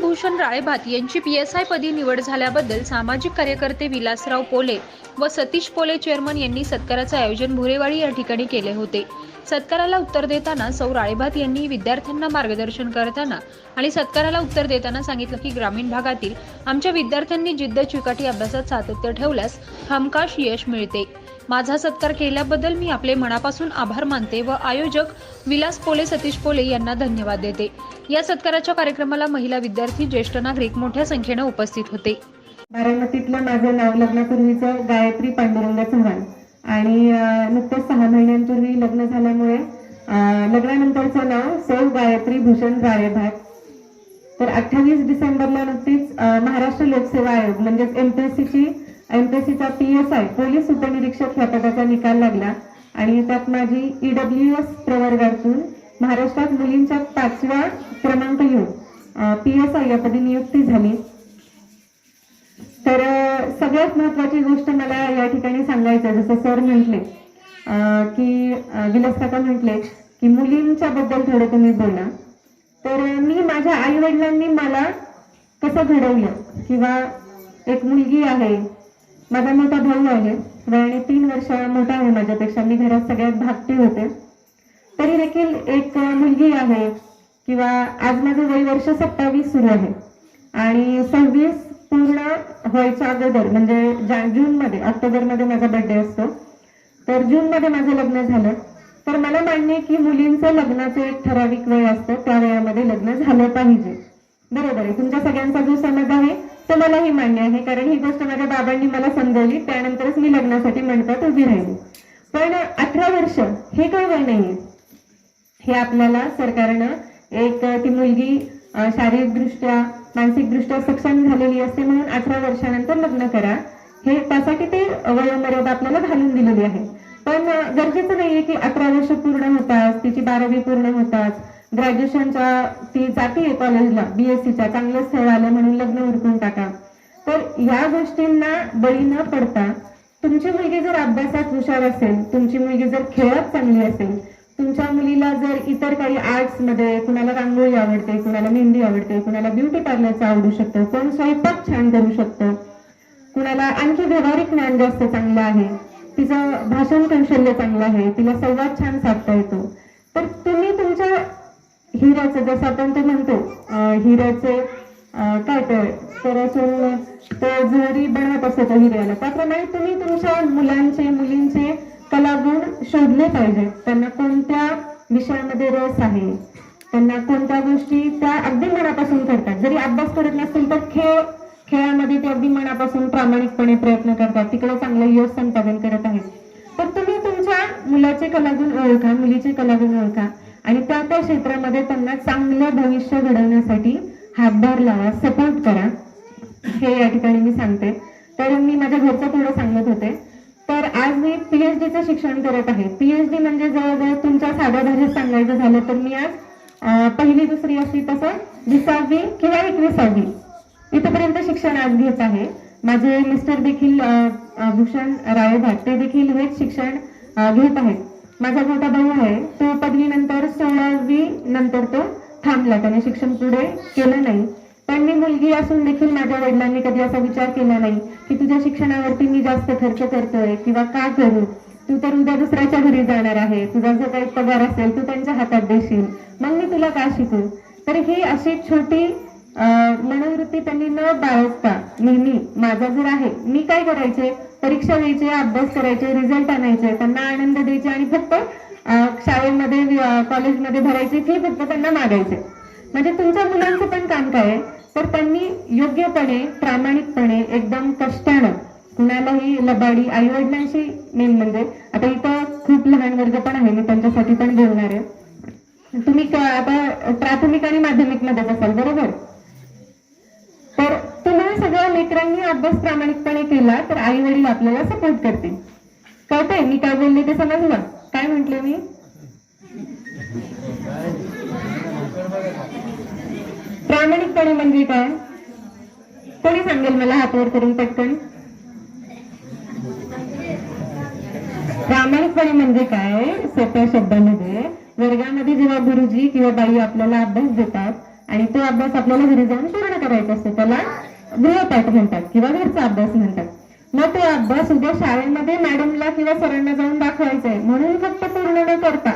भूषण राळेभात यांची P S I पदी निवड झाल्याबद्दल सामाजिक कार्यकर्ते विलासराव पोले व सतीश पोले चेअरमन यांनी सत्काराचे आयोजन भुरेवाडी या ठिकाणी केले होते. सत्काराला उत्तर देताना सौ राळेभात यांनी विद्यार्थ्यांना मार्गदर्शन करताना आणि सत्काराला उत्तर देताना सांगितलं की ग्रामीण भागातील आमच्या विद्यार्थ्यांनी जिद्द चिकाटी अभ्यासात सातत्य ठेवल्यास हमखास यश मिळते. माझा सत्कार केल्याबद्दल मी आपले मनापासून आभार मानते व आयोजक विलास पोले सतीश पोले यांना धन्यवाद देते. या सत्काराच्या कार्यक्रमाला महिला विद्यार्थी ज्येष्ठ नागरिक मोठ्या संख्येने उपस्थित होते. बारामतीतलं माझं नाव लग्नापूर्वीचं गायत्री पांडुरंग चव्हाण. आणि नुकतंच सहा महिन्यांपूर्वी लग्न झाल्यामुळे लग्नानंतरचं नाव सौ गायत्री भूषण राळेभाट तर अठ्ठावीस डिसेंबरला नुकतीच महाराष्ट्र लोकसेवा आयोग म्हणजेच सीची एमपीएससीचा पी एस आय पोलीस उपनिरीक्षक ह्या पदाचा निकाल लागला आणि त्यात माझी ईडब्ल्यू एस प्रवर्गातून महाराष्ट्रात मुलींच्या पाचव्या क्रमांक येऊन पी एस आय या पदी नियुक्ती झाली. तर सगळ्यात महत्वाची गोष्ट मला या ठिकाणी सांगायचं जसं सर म्हटले की अ, विलास काका म्हटले की मुलींच्या बद्दल थोडं तुम्ही बोला. तर मी माझ्या आई वडिलांनी मला कसं घडवलं किंवा एक मुलगी आहे माझा मोठा भाऊ आहे. वयाने तीन वर्ष मोठा आहे माझ्यापेक्षा. मी घरात सगळ्यात धाकटी होते. तरी देखील एक मुलगी आहे किंवा आज माझं वय वर्ष सत्तावीस सुरू आहे. आणि सव्वीस पूर्ण व्हायच्या अगोदर म्हणजे जून मध्ये ऑक्टोबरमध्ये माझा बर्थडे असतो. तर जून मध्ये माझं लग्न झालं. तर मला मान्य की मुलींचं लग्नाचं एक ठराविक वय असतं. त्या वयामध्ये लग्न झालं पाहिजे. बरोबर आहे. तुमच्या सगळ्यांचा जो समज आहे तो मलाही मान्य आहे कारण ही गोष्ट माझ्या बाबांनी मला समजवली त्यानंतरच मी लग्नासाठी मंडपात उभी राहिली. पण अठरा वर्ष हे काय वय नाहीये? हे आपल्याला सरकारनं एक ती मुलगी शारीरिकदृष्ट्या मानसिकदृष्ट्या सक्षम झालेली असते म्हणून अठरा वर्षानंतर लग्न करा. हे त्यासाठी ते वयोमर्यादा आपल्याला घालून दिलेली आहे. पण गरजेचं नाहीये की अठरा वर्ष पूर्ण होताच तिची बारावी पूर्ण होताच. ग्रॅज्युएशनच्या ती जाते कॉलेजला बीएससीच्या चांगलं स्थळ आलं म्हणून लग्न उरकून टाका. तर या गोष्टींना बळी न पडता तुमची मुलगी जर अभ्यासात हुशार असेल तुमची मुलगी जर खेळात चांगली असेल तुमच्या मुलीला जर इतर काही आर्ट्समध्ये कुणाला रांगोळी आवडते कुणाला मेहंदी आवडते कुणाला ब्युटी पार्लरचं आवडू शकतं कोण स्वयंपाक छान करू शकतं कुणाला आणखी व्यावहारिक ज्ञान जास्त चांगलं आहे तिचं भाषण कौशल्य चांगलं आहे तिला संवाद छान साधता येतो. तर तुम्ही तुमच्या हिऱ्याचं जसं आपण ते म्हणतो हिऱ्याचे काय ते तर असून तो जरी बनवत असतो त्या हिऱ्याला त्याप्रमाणे तुम्ही तुमच्या मुलांचे मुलींचे कलागुण शोधले पाहिजे. त्यांना कोणत्या विषयामध्ये रस आहे? त्यांना कोणत्या गोष्टी त्या अगदी मनापासून करतात? जरी अभ्यास करत नसतील तर खेळ खेळामध्ये ते अगदी मनापासून प्रामाणिकपणे प्रयत्न करतात. तिकडे चांगलं यश संपादन करत आहेत. तर तुम्ही तुमच्या मुलाचे कलागुण ओळखा मुलीचे कलागुण ओळखा. आणि त्या त्या क्षेत्रामध्ये त्यांना चांगलं भविष्य घडवण्यासाठी हातभार लावा सपोर्ट करा. हे या ठिकाणी मी सांगते. तर मी माझ्या घरचं थोडं सांगत होते. तर आज मी पीएचडीचं शिक्षण करत आहे. पीएचडी म्हणजे जवळजवळ तुमच्या साध्या भाषेत सांगायचं झालं तर मी आज पहिली दुसरी अशी तसं विसावी किंवा एकविसावी इथपर्यंत शिक्षण आज घेत आहे. माझे मिस्टर देखील भूषण रायभाट ते देखील हेच शिक्षण घेत आहेत. माझा मोठा भाऊ आहे. तो पदवीनंतर सोळावी नंतर तो थांबला. त्याने शिक्षण पुढे केलं नाही. पण मी मुलगी असून देखील माझ्या वडिलांनी कधी असा विचार केला नाही की तुझ्या शिक्षणावरती मी जास्त खर्च करतोय किंवा का करू? तू तर उद्या दुसऱ्याच्या घरी जाणार आहे. तुझा जो काही पगार असेल तू त्यांच्या हातात देशील. मग मी तुला का शिकू? तर ही अशी छोटी मनोवृत्ती त्यांनी न बाळगता नेहमी माझा जर आहे मी काय करायचे? परीक्षा द्यायची अभ्यास करायचे रिझल्ट आणायचे त्यांना आनंद द्यायचे आणि फक्त शाळेमध्ये कॉलेजमध्ये भरायची फी फक्त त्यांना मागायचे. म्हणजे तुमच्या मुलांचं पण काम काय आहे? तर त्यांनी योग्यपणे प्रामाणिकपणे एकदम कष्टानं कुणालाही लबाडी आई वडिलांशी मेन म्हणजे आता इथं खूप लहान वर्ग पण आहे मी त्यांच्यासाठी पण बोलणार आहे. तुम्ही आता प्राथमिक आणि माध्यमिक मध्येच असाल बरोबर? लेकरांनी अभ्यास प्रामाणिकपणे केला तर आई वडील आपल्याला सपोर्ट करतील. कळतंय? मी काय बोलले ते समजलं? काय म्हंटले मी? प्रामाणिकपणे म्हणजे काय? कोणी सांगेल मला हातवर करून पटकन? प्रामाणिकपणे म्हणजे काय? सोप्या शब्दामध्ये वर्गामध्ये जेव्हा गुरुजी किंवा बाई आपल्याला अभ्यास देतात आणि तो अभ्यास आपल्याला घरी जाऊन पूर्ण करायचा असतो त्याला गृहपाठ म्हणतात किंवा घरचा अभ्यास म्हणतात. मग तो अभ्यास उद्या शाळेमध्ये मॅडमला किंवा सरांना जाऊन दाखवायचा आहे म्हणून फक्त पूर्ण न करता.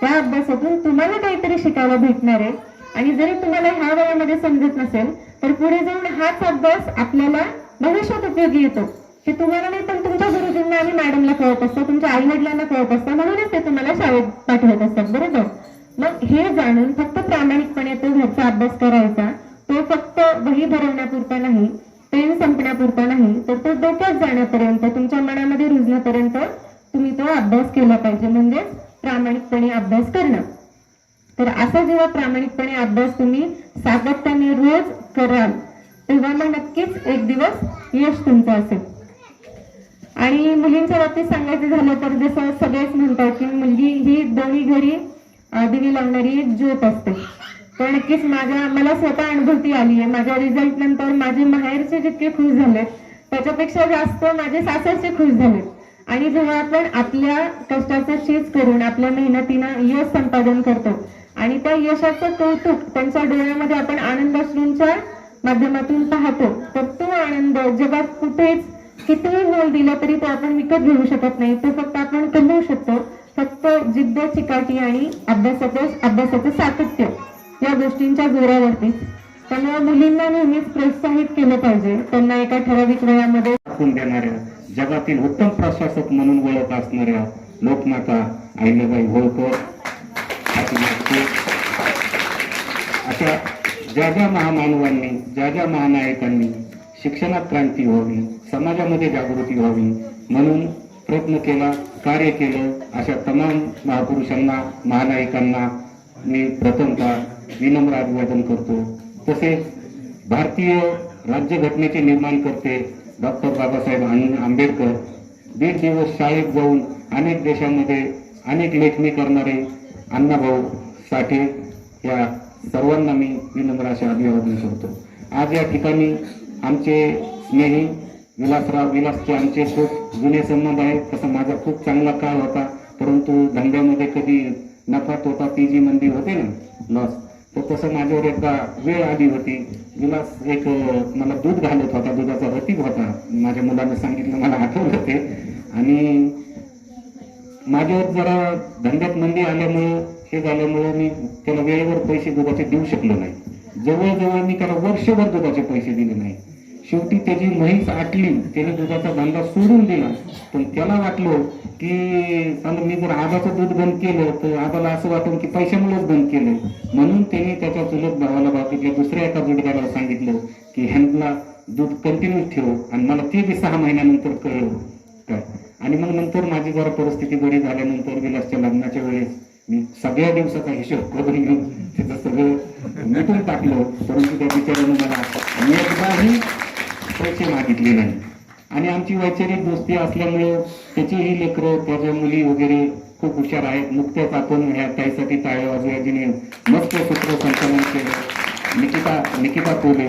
त्या अभ्यासातून तुम्हाला काहीतरी शिकायला भेटणार आहे. आणि जरी तुम्हाला ह्या वयामध्ये समजत नसेल तर पुढे जाऊन हाच अभ्यास आपल्याला भविष्यात उपयोगी येतो. की तुम्हाला नाही पण तुमच्या गुरुजींना आणि मॅडमला कळत असतं तुमच्या आई वडिलांना कळत असतं म्हणूनच ते तुम्हाला शाळेत पाठवत असतात बरोबर? मग हे जाणून फक्त प्रामाणिकपणे तो घरचा अभ्यास करायचा. बही वही भरवण्यापुरता नाही पेन संपण्यापुरता नाही तर तो डोक्यात जाण्यापर्यंत तुमच्या मनामध्ये रुजण्यापर्यंत तुम्ही तो अभ्यास केला पाहिजे. म्हणजेच प्रामाणिकपणे अभ्यास करणं. तर असा जेव्हा प्रामाणिकपणे अभ्यास तुम्ही सातत्याने रोज कराल तेव्हा मग नक्कीच एक दिवस यश तुमचं असेल. आणि मुलींच्या बाबतीत सांगायचं झालं तर जसं सगळेच म्हणतात की मुलगी ही दोन्ही घरी दिवी लावणारी एक ज्योत असते. तर नक्कीच माझ्या मला स्वतः अनुभूती आली आहे. माझ्या रिझल्ट नंतर माझे माहेरचे जितके खुश झाले त्याच्यापेक्षा जास्त माझे सासरचे खुश झालेत. आणि जेव्हा आपण आपल्या कष्टाचं चीज करून आपल्या मेहनतीनं यश संपादन करतो आणि त्या यशाचं कौतुक त्यांच्या डोळ्यामध्ये आपण आनंदाश्रूंच्या माध्यमातून पाहतो तर तो आनंद जगात कुठेच कितीही मोल दिला तरी तो आपण विकत घेऊ शकत नाही. तो फक्त आपण कमवू शकतो. फक्त जिद्द चिकाटी आणि अभ्यासाचं अभ्यासाचं सातत्य. या गोष्टींच्या जोरावरतीच त्यामुळे मुलींना नेहमीच प्रोत्साहित केलं पाहिजे. त्यांना एका ठराविक वयामध्ये दाखवून देणाऱ्या जगातील उत्तम प्रशासक म्हणून ओळख असणाऱ्या लोकमाता अहिल्याबाई होळकर अशा ज्या ज्या महामानवांनी ज्या ज्या महानायकांनी शिक्षणात क्रांती व्हावी समाजामध्ये जागृती व्हावी म्हणून प्रयत्न केला कार्य केलं अशा तमाम महापुरुषांना महानायकांना मी प्रथमतः विनम्र अभिवादन करतो. तसेच भारतीय राज्यघटनेचे निर्माण करते डॉक्टर बाबासाहेब आंबेडकर दीड दिवस शाळेत जाऊन अनेक देशामध्ये अनेक लेखणी करणारे अण्णाभाऊ साठे या सर्वांना मी विनम्र असे अभिवादन करतो. आज या ठिकाणी आमचे स्नेही विलासराव विलासचे आमचे खूप जुने संबंध आहेत. तसा माझा खूप चांगला काळ होता परंतु धंद्यामध्ये कधी नफा तोटा ती जी मंदी होते ना? लॉस तर तसं माझ्यावर एकदा वेळ आली होती. विलास एक मला दूध घालत होता. दुधाचा रतीब होता. माझ्या मुलानं सांगितलं मला आठवलं ते. आणि माझ्यावर जरा धंद्यात मंदी आल्यामुळं हे झाल्यामुळं मी त्याला वेळेवर पैसे दुधाचे देऊ शकलो नाही. जवळजवळ मी त्याला वर्षभर दुधाचे पैसे दिले नाही. शेवटी त्याची म्हैस आटली त्याने दुधाचा धंदा सोडून दिला. पण त्याला वाटलं की समजा मी जर आबाचं दूध बंद केलं तर आबाला असं वाटून की पैशामुळेच बंद केलं. म्हणून त्याने त्याच्या चुलत भावाला बाबतीतल्या दुसऱ्या एका जोडीदाराला सांगितलं की ह्यांना दूध कंटिन्यू ठेव आणि मला ते बी सहा महिन्यानंतर कळलं काय आणि मग नंतर माझी जरा परिस्थिती बरी झाल्यानंतर विलासच्या लग्नाच्या वेळेस मी सगळ्या दिवसाचा हिशोब करून घेऊन त्याचं सगळं मिटून टाकलं. परंतु त्या बिचारानं मला एकदाही पैसे मागितले नाही. आणि आमची वैचारिक दोस्ती असल्यामुळे त्याचीही लेकरं त्याच्या मुली वगैरे खूप हुशार आहेत. नुकत्याच आपण ह्या त्यासाठी ताळे वाजूया जिने मस्त सूत्र केलं. निकिता निकिता कोले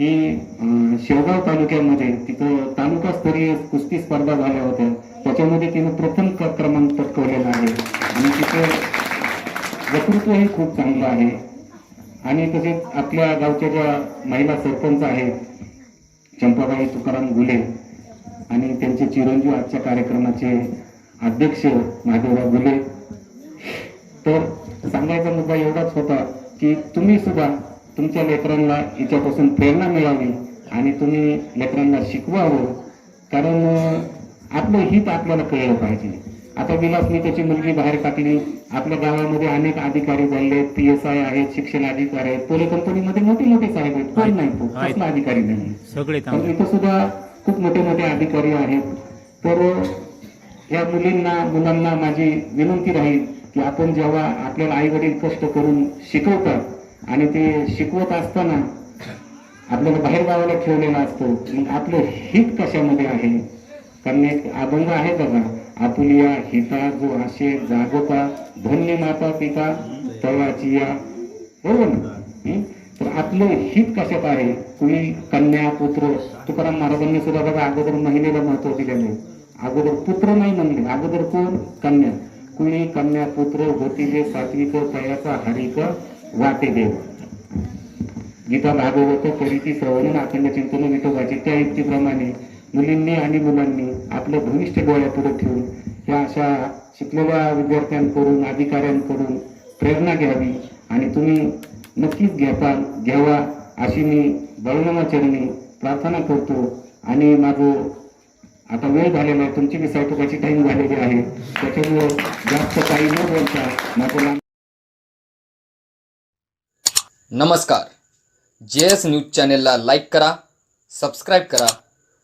ही शेवगाव तालुक्यामध्ये तिथं तालुकास्तरीय कुस्ती स्पर्धा झाल्या होत्या. त्याच्यामध्ये तिनं प्रथम क्रमांक पटकवलेला आहे. आणि तिचं वक्तृत्वही खूप चांगलं आहे. आणि तसेच आपल्या गावच्या ज्या महिला सरपंच आहेत चंपाबाई तुकाराम गुले आणि त्यांचे चिरंजीव आजच्या कार्यक्रमाचे अध्यक्ष महादेवराव गुले. तर सांगायचा मुद्दा एवढाच होता की तुम्ही सुद्धा तुमच्या लेकरांना याच्यापासून प्रेरणा मिळावी आणि तुम्ही लेकरांना शिकवावं. कारण आपलं हित आपल्याला कळलं पाहिजे. आता विलासनी त्याची मुलगी बाहेर टाकली आपल्या गावामध्ये अनेक अधिकारी झाले पी एस आय आहेत शिक्षण अधिकारी आहेत पोले कंपनीमध्ये मोठे मोठे साहेब आहेत कोण नाही तो. कसला अधिकारी नाही. सगळे इथं सुद्धा खूप मोठे मोठे अधिकारी आहेत. तर या मुलींना मुलांना माझी विनंती राहील की आपण जेव्हा आपल्याला आई वडील कष्ट करून शिकवतात आणि ते शिकवत असताना आपल्याला बाहेर गावाला ठेवलेलं असतं मग आपलं हित कशामध्ये आहे? कारण एक अभंग आहे बघा आपुलिया हिता जो आशे जागोता धन्य माता पिता तळाची या. बरोबर ना? तर आपलं हित कशात आहे? कुणी कन्या पुत्र तुकाराम महाराजांनी सुद्धा बघा अगोदर महिलेला महत्त्व दिल्याने अगोदर पुत्र नाही म्हणले. अगोदर कोण? कन्या. कुणी कन्या पुत्र होती सात्विक तयाचा हरिक वाटे देव गीता भागवत परिती श्रवण अखंड चिंतन विठोबाची त्या युक्तीप्रमाणे मुलींनी आणि मुलांनी आपलं भविष्य डोळ्यापुढे ठेवून या अशा शिकलेल्या विद्यार्थ्यांकडून अधिकाऱ्यांकडून प्रेरणा घ्यावी आणि तुम्ही नक्कीच घेता घ्यावा अशी मी बळवमाचरणी प्रार्थना करतो. आणि माझं आता वेळ झालेला आहे तुमची मी सायटोकाची टाईम झालेली आहे. त्याच्यामुळे जास्त काही न बोलता माझं नमस्कार. जे एस न्यूज चॅनेलला लाईक करा सबस्क्राईब करा